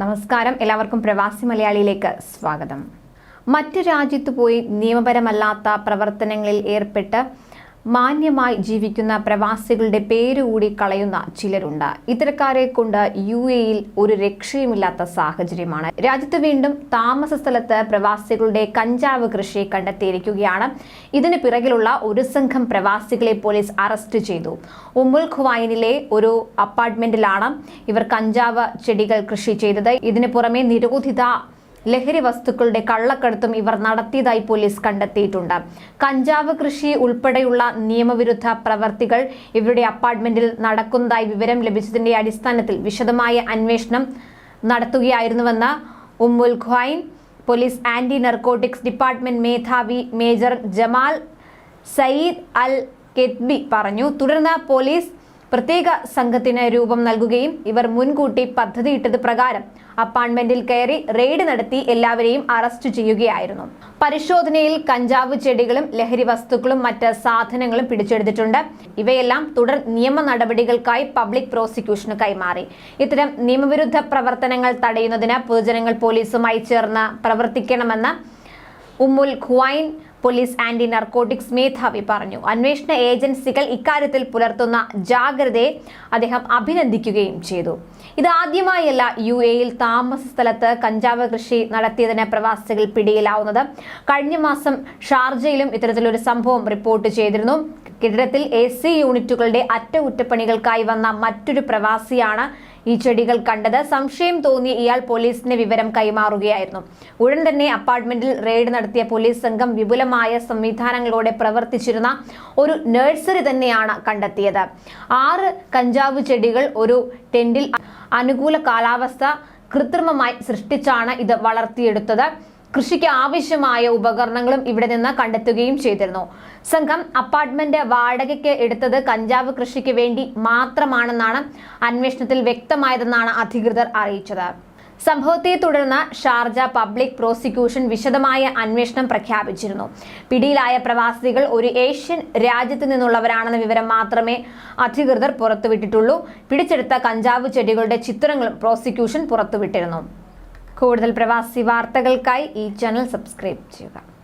നമസ്കാരം. എല്ലാവർക്കും പ്രവാസി മലയാളിയിലേക്ക് സ്വാഗതം. മറ്റു രാജ്യത്ത് പോയി നിയമപരമല്ലാത്ത പ്രവർത്തനങ്ങളിൽ ഏർപ്പെട്ട് മാന്യമായി ജീവിക്കുന്ന പ്രവാസികളുടെ പേരുകൂടി കളയുന്ന ചിലരുണ്ട്. ഇത്തരക്കാരെ കൊണ്ട് യു എയിൽ ഒരു രക്ഷയുമില്ലാത്ത സാഹചര്യമാണ്. രാജ്യത്ത് വീണ്ടും താമസ സ്ഥലത്ത് പ്രവാസികളുടെ കഞ്ചാവ് കൃഷി കണ്ടെത്തിയിരിക്കുകയാണ്. ഇതിന് പിറകിലുള്ള ഒരു സംഘം പ്രവാസികളെ പോലീസ് അറസ്റ്റ് ചെയ്തു. ഉമ്മുൽ ഖുവൈനിലെ ഒരു അപ്പാർട്ട്മെന്റിലാണ് ഇവർ കഞ്ചാവ് ചെടികൾ കൃഷി ചെയ്തത്. ഇതിന് പുറമെ നിരോധിത ലഹരി വസ്തുക്കളുടെ കള്ളക്കടത്തും ഇവർ നടത്തിയതായി പോലീസ് കണ്ടെത്തിയിട്ടുണ്ട്. കഞ്ചാവ് കൃഷി ഉൾപ്പെടെയുള്ള നിയമവിരുദ്ധ പ്രവർത്തികൾ ഇവരുടെ അപ്പാർട്ട്മെന്റിൽ നടക്കുന്നതായി വിവരം ലഭിച്ചതിന്റെ അടിസ്ഥാനത്തിൽ വിശദമായ അന്വേഷണം നടത്തുകയായിരുന്നുവെന്ന് Umm al Quwain police anti narcotics department മേധാവി major Jamal Sayed Al Ketbi പറഞ്ഞു. തുടർന്ന് പോലീസ് പ്രത്യേക സംഘത്തിന് രൂപം നൽകുകയും ഇവർ മുൻകൂട്ടി പദ്ധതിയിട്ടത് പ്രകാരം അപ്പാർട്ട്മെന്റിൽ കയറി റെയ്ഡ് നടത്തി എല്ലാവരെയും അറസ്റ്റ് ചെയ്യുകയായിരുന്നു. പരിശോധനയിൽ കഞ്ചാവ് ചെടികളും ലഹരി വസ്തുക്കളും മറ്റ് സാധനങ്ങളും പിടിച്ചെടുത്തിട്ടുണ്ട്. ഇവയെല്ലാം തുടർ നിയമ നടപടികൾക്കായി പബ്ലിക് പ്രോസിക്യൂഷന് കൈമാറി. ഇത്തരം നിയമവിരുദ്ധ പ്രവർത്തനങ്ങൾ തടയുന്നതിന് പൊതുജനങ്ങൾ പോലീസുമായി ചേർന്ന് പ്രവർത്തിക്കണമെന്ന് ഉമ്മുൽ ഖുവൈൻ പോലീസ് ആന്റി നർക്കോട്ടിക്സ് മേധാവി പറഞ്ഞു. അന്വേഷണ ഏജൻസികൾ ഇക്കാര്യത്തിൽ പുലർത്തുന്ന ജാഗ്രതയെ അദ്ദേഹം അഭിനന്ദിക്കുകയും ചെയ്തു. ഇത് ആദ്യമായല്ല യു എയിൽ താമസ സ്ഥലത്ത് കഞ്ചാവ് കൃഷി നടത്തിയതിന് പ്രവാസികൾ പിടിയിലാവുന്നത്. കഴിഞ്ഞ മാസം ഷാർജയിലും ഇത്തരത്തിലൊരു സംഭവം റിപ്പോർട്ട് ചെയ്തിരുന്നു. കെട്ടിടത്തിൽ എ സി യൂണിറ്റുകളുടെ അറ്റകുറ്റപ്പണികൾക്കായി വന്ന മറ്റൊരു പ്രവാസിയാണ് ഈ ചെടികൾ കണ്ടത്. സംശയം തോന്നി ഇയാൾ പോലീസിന് വിവരം കൈമാറുകയായിരുന്നു. ഉടൻ തന്നെ അപ്പാർട്ട്മെന്റിൽ റെയ്ഡ് നടത്തിയ പോലീസ് സംഘം വിപുലമായ സംവിധാനങ്ങളോടെ പ്രവർത്തിച്ചിരുന്ന ഒരു നഴ്സറി തന്നെയാണ് കണ്ടെത്തിയത്. ആറ് കഞ്ചാവ് ചെടികൾ ഒരു ടെന്റിൽ അനുകൂല കാലാവസ്ഥ കൃത്രിമമായി സൃഷ്ടിച്ചാണ് ഇത് വളർത്തിയെടുത്തത്. കൃഷിക്ക് ആവശ്യമായ ഉപകരണങ്ങളും ഇവിടെ നിന്ന് കണ്ടെത്തുകയും ചെയ്തിരുന്നു. സംഘം അപ്പാർട്ട്മെന്റ് വാടകയ്ക്ക് എടുത്തത് കഞ്ചാവ് കൃഷിക്ക് വേണ്ടി മാത്രമാണെന്നാണ് അന്വേഷണത്തിൽ വ്യക്തമായതെന്നാണ് അധികൃതർ അറിയിച്ചത്. സംഭവത്തെ തുടർന്ന് ഷാർജ പബ്ലിക് പ്രോസിക്യൂഷൻ വിശദമായ അന്വേഷണം പ്രഖ്യാപിച്ചിരുന്നു. പിടിയിലായ പ്രവാസികൾ ഒരു ഏഷ്യൻ രാജ്യത്ത് നിന്നുള്ളവരാണെന്ന വിവരം മാത്രമേ അധികൃതർ പുറത്തുവിട്ടിട്ടുള്ളൂ. പിടിച്ചെടുത്ത കഞ്ചാവ് ചെടികളുടെ ചിത്രങ്ങളും പ്രോസിക്യൂഷൻ പുറത്തുവിട്ടിരുന്നു. കൂടുതൽ പ്രവാസി വാർത്തകൾക്കായി ഈ ചാനൽ സബ്സ്ക്രൈബ് ചെയ്യുക.